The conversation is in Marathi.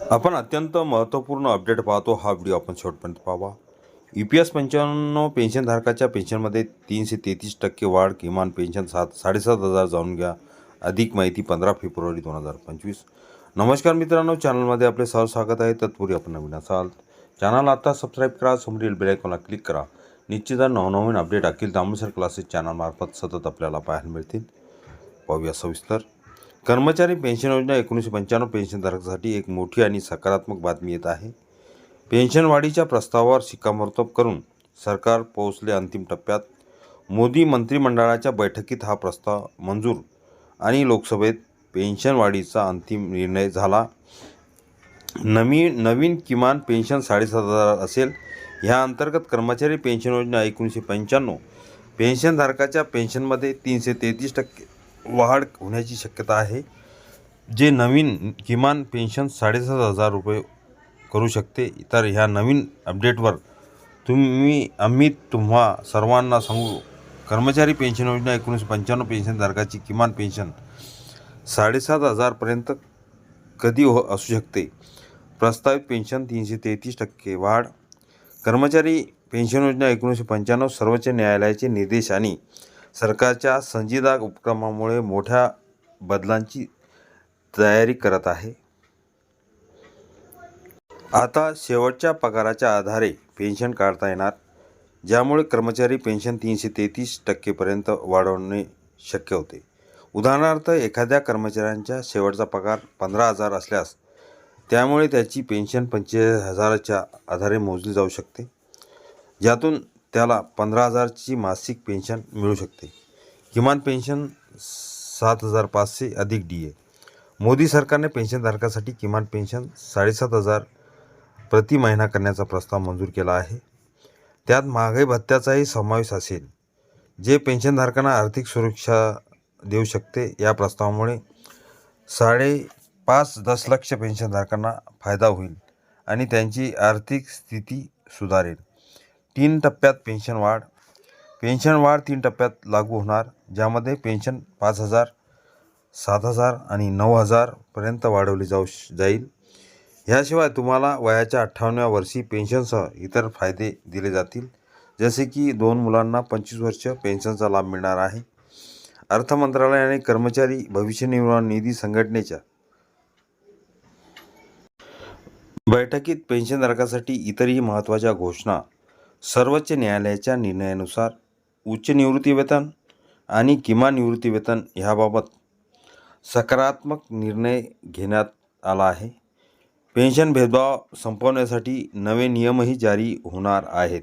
आपण अत्यंत महत्त्वपूर्ण अपडेट पाहतो. हा व्हिडिओ आपण शेवटपर्यंत पाहावा. यू पी एस पंच्याण्णव पेन्शनधारकाच्या पेन्शनमध्ये तीनशे तेहतीस टक्के वाढ किमान पेन्शन सात साडेसात हजार जाणून घ्या. अधिक माहिती पंधरा फेब्रुवारी दोन हजार पंचवीस. नमस्कार मित्रांनो चॅनलमध्ये आपले सहज स्वागत आहे. तत्पूर्वी आपण नवीन असाल चॅनल आता सबस्क्राईब करा समोरील बेलायकॉनला क्लिक करा. निश्चित नवनवीन अपडेट अखिल दामोसर क्लासेस चॅनलमार्फत सतत आपल्याला पाहायला मिळतील. पाहूया सविस्तर. कर्मचारी पेन्शन योजना एकोणीसशे पंच्याण्णव पेन्शनधारकासाठी एक मोठी आणि सकारात्मक बातमी येत आहे. पेन्शनवाढीच्या प्रस्तावावर शिक्कामोर्तब करून सरकार पोहोचले अंतिम टप्प्यात. मोदी मंत्रिमंडळाच्या बैठकीत हा प्रस्ताव मंजूर आणि लोकसभेत पेन्शनवाढीचा अंतिम निर्णय झाला. नवी नवीन किमान पेन्शन साडेसात हजार असेल. ह्या अंतर्गत कर्मचारी पेन्शन योजना एकोणीसशे पंच्याण्णव. पेन्शनधारकाच्या पेन्शनमध्ये तीनशे तेहतीस टक्के वाढ होण्याची शक्यता आहे. जे नवीन किमान पेन्शन साडेसात हजार रुपये करू शकते तर ह्या नवीन अपडेटवर तुम्ही आम्ही तुम्हा सर्वांना सांगू कर्मचारी पेन्शन योजना एकोणीसशे पंच्याण्णव पेन्शनधारकाची किमान पेन्शन साडेसात हजारपर्यंत कधी हो असू शकते. प्रस्तावित पेन्शन तीनशे तेहतीस टक्के वाढ. कर्मचारी पेन्शन योजना एकोणीसशे पंच्याण्णव सर्वोच्च न्यायालयाचे निर्देश आणि सरकारच्या संजीदा उपक्रमामुळे मोठ्या बदलांची तयारी करत आहे. आता शेवटच्या पगाराच्या आधारे पेन्शन काढता येणार ज्यामुळे कर्मचारी पेन्शन तीनशे तेहतीस टक्केपर्यंत वाढवणे शक्य होते. उदाहरणार्थ एखाद्या कर्मचाऱ्यांचा शेवटचा पगार पंधरा हजार असल्यास त्यामुळे त्याची पेन्शन पंचेचाळीस हजाराच्या आधारे मोजली जाऊ शकते. ज्यातून त्याला पंधरा हजारची मासिक पेन्शन मिळू शकते. किमान पेन्शन सात हजार पाचशे अधिक डी ए. मोदी सरकारने पेन्शनधारकासाठी किमान पेन्शन साडेसात हजार प्रति महिना करण्याचा प्रस्ताव मंजूर केला आहे. त्यात महागाई भत्त्याचाही समावेश असेल. जे पेन्शनधारकांना आर्थिक सुरक्षा देऊ शकते या प्रस्तावामुळे साडे पाच दशलक्ष पेन्शनधारकांना फायदा होईल आणि त्यांची आर्थिक स्थिती सुधारेल. तीन टप्प्यात पेन्शन वाढ. पेन्शन वाढ तीन टप्प्यात लागू होणार ज्यामध्ये पेन्शन पाच हजार सात हजार आणि नऊ हजारपर्यंत वाढवली जाऊ श जाईल. ह्याशिवाय तुम्हाला वयाच्या अठ्ठावन्नव्या वर्षी पेन्शनसह इतर फायदे दिले जातील. जसे की दोन मुलांना पंचवीस वर्ष पेन्शनचा लाभ मिळणार आहे. अर्थ मंत्रालयाने कर्मचारी भविष्य निर्वाह निधी संघटनेच्या बैठकीत पेन्शनधारकासाठी इतरही महत्त्वाच्या घोषणा सर्वोच्च न्यायालयाच्या निर्णयानुसार उच्च निवृत्तीवेतन आणि किमान निवृत्तीवेतन ह्याबाबत सकारात्मक निर्णय घेण्यात आला आहे. पेन्शन भेदभाव संपवण्यासाठी नवे नियमही जारी होणार आहेत.